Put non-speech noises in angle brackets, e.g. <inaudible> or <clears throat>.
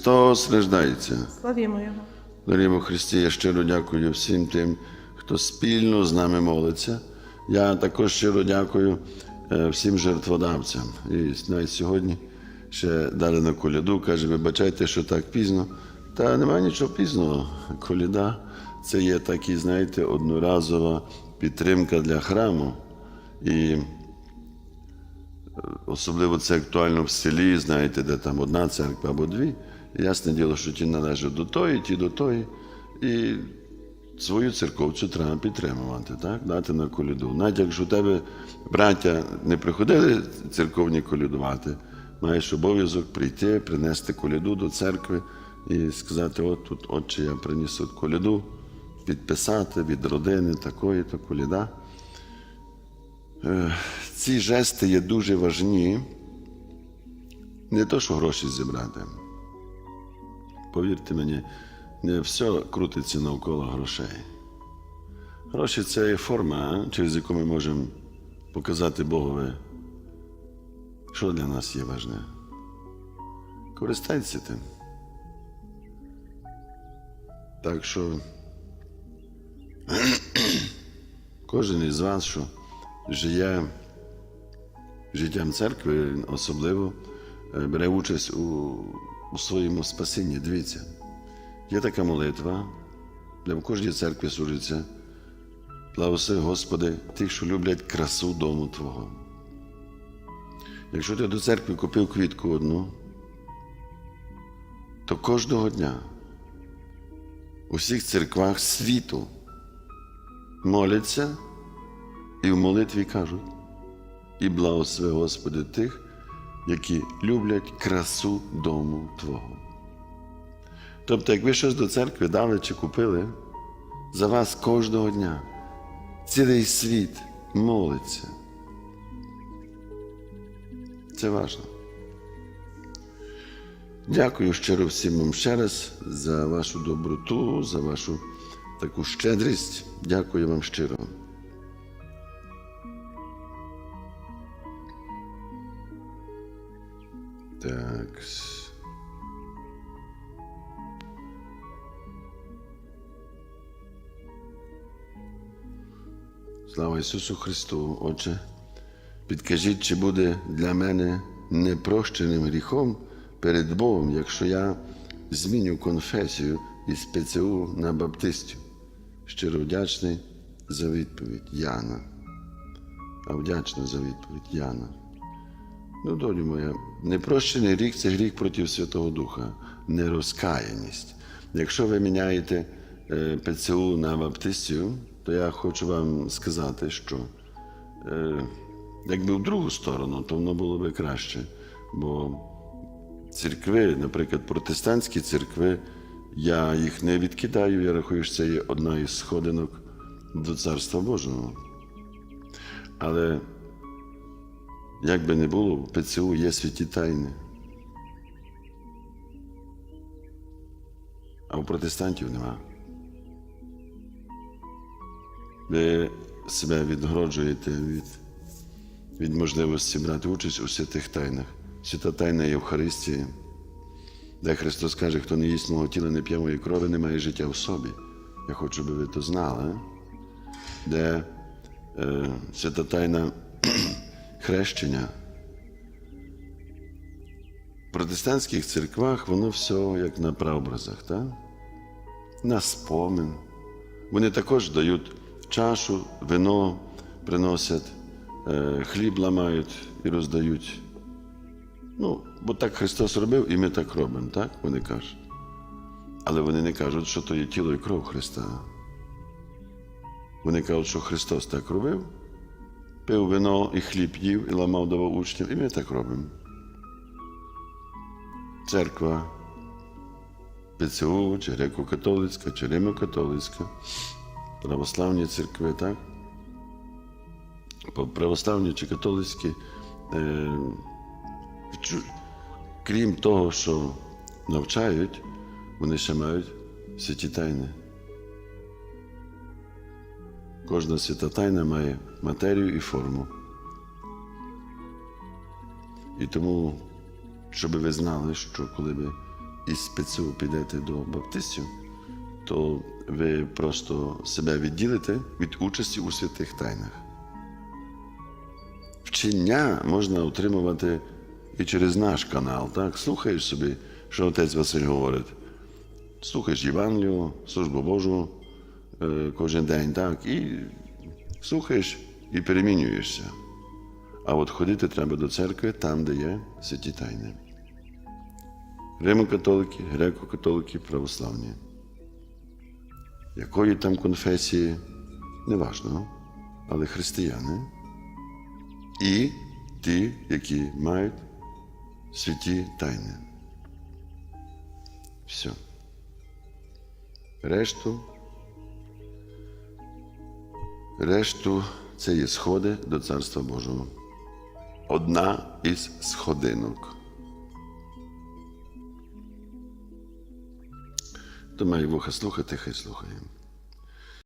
Христос рождається. Славімо Його. Дорімо Христі, я щиро дякую всім тим, хто спільно з нами молиться. Я також щиро дякую е, всім жертводавцям. І навіть сьогодні ще дали на коляду, каже, вибачайте, що так пізно. Та немає нічого пізного. Коляда це є такі, знаєте, одноразова підтримка для храму. І Особливо це актуально в селі, знаєте, де там одна церква або дві. Ясне діло, що ті належать до тої, ті до тої. І свою церковцю треба підтримувати, так? дати на коляду. Навіть якщо у тебе браття не приходили церковні колядувати, маєш обов'язок прийти, принести коляду до церкви і сказати: от тут, отче, я приніс от коляду, підписати від родини такої, то коляда. Е, Ці жести є дуже важні. Не то, що гроші зібрати. Повірте мені, не все крутиться навколо грошей. Гроші це є форма, через яку ми можемо показати Богові, що для нас є важне. Користайтеся тим. Так що <clears throat> кожен із вас, що живе життям церкви, особливо е, бере участь у, у своєму спасінні. Дивіться, є така молитва, де в кожній церкві служиться. Благослови, Господи, тих, що люблять красу дому Твого. Якщо ти до церкви купив квітку одну, то кожного дня у всіх церквах світу моляться і в молитві кажуть, і благослови, Господи, тих, які люблять красу дому Твого. Тобто, як ви щось до церкви дали чи купили, за вас кожного дня цілий світ молиться. Це важливо. Дякую щиро всім вам ще раз за вашу доброту, за вашу таку щедрість. Дякую вам щиро. Так. Слава Ісусу Христу, Отче. Підкажіть, чи буде для мене непрощеним гріхом перед Богом, якщо я зміню конфесію із ПЦУ на баптистів. Щиро вдячний за відповідь Яна. А вдячна за відповідь Яна. Ну, долю моя, непрощений гріх це гріх проти Святого Духа, нерозкаяність. Якщо ви міняєте е, ПЦУ на баптистів, то я хочу вам сказати, що е, якби в другу сторону, то воно було би краще. Бо церкви, наприклад, протестантські церкви, я їх не відкидаю, я рахую, що це є одна із сходинок до Царства Божого. Але як би не було, в ПЦУ є святі тайни. А у протестантів нема. Ви себе відгороджуєте від, від можливості брати участь у святих тайнах. Свята тайна Євхаристії, де Христос каже, хто не їсть мого тіла, не п'є моєї крові, не має життя в собі. Я хочу, би ви то знали, де е, свята тайна хрещення. В протестантських церквах воно все як на прообразах, так? на спомин. Вони також дають чашу, вино приносять, е, хліб ламають і роздають. Ну, бо так Христос робив, і ми так робимо, так? Вони кажуть. Але вони не кажуть, що то є тіло і кров Христа. Вони кажуть, що Христос так робив, пив вино і хліб їв, і ламав давав учням, і ми так робимо. Церква ПЦУ, чи греко-католицька, чи римо-католицька, православні церкви, так? Православні чи католицькі, е, крім того, що навчають, вони ще мають святі тайни. Кожна свята тайна має матерію і форму. І тому, щоб ви знали, що коли ви із ПЦУ підете до баптистів, то ви просто себе відділите від участі у святих тайнах. Вчення можна отримувати і через наш канал. Так? Слухаєш собі, що отець Василь говорить. Слухаєш Євангелію, службу Божу кожен день, так, і слухаєш і перемінюєшся. А от ходити треба до церкви там, де є святі тайни. Римо-католики, греко-католики, православні. Якої там конфесії, неважно, але християни і ті, які мають святі тайни. Все. Решту, решту це є сходи до Царства Божого. Одна із сходинок. То має вуха слухати, хай слухає.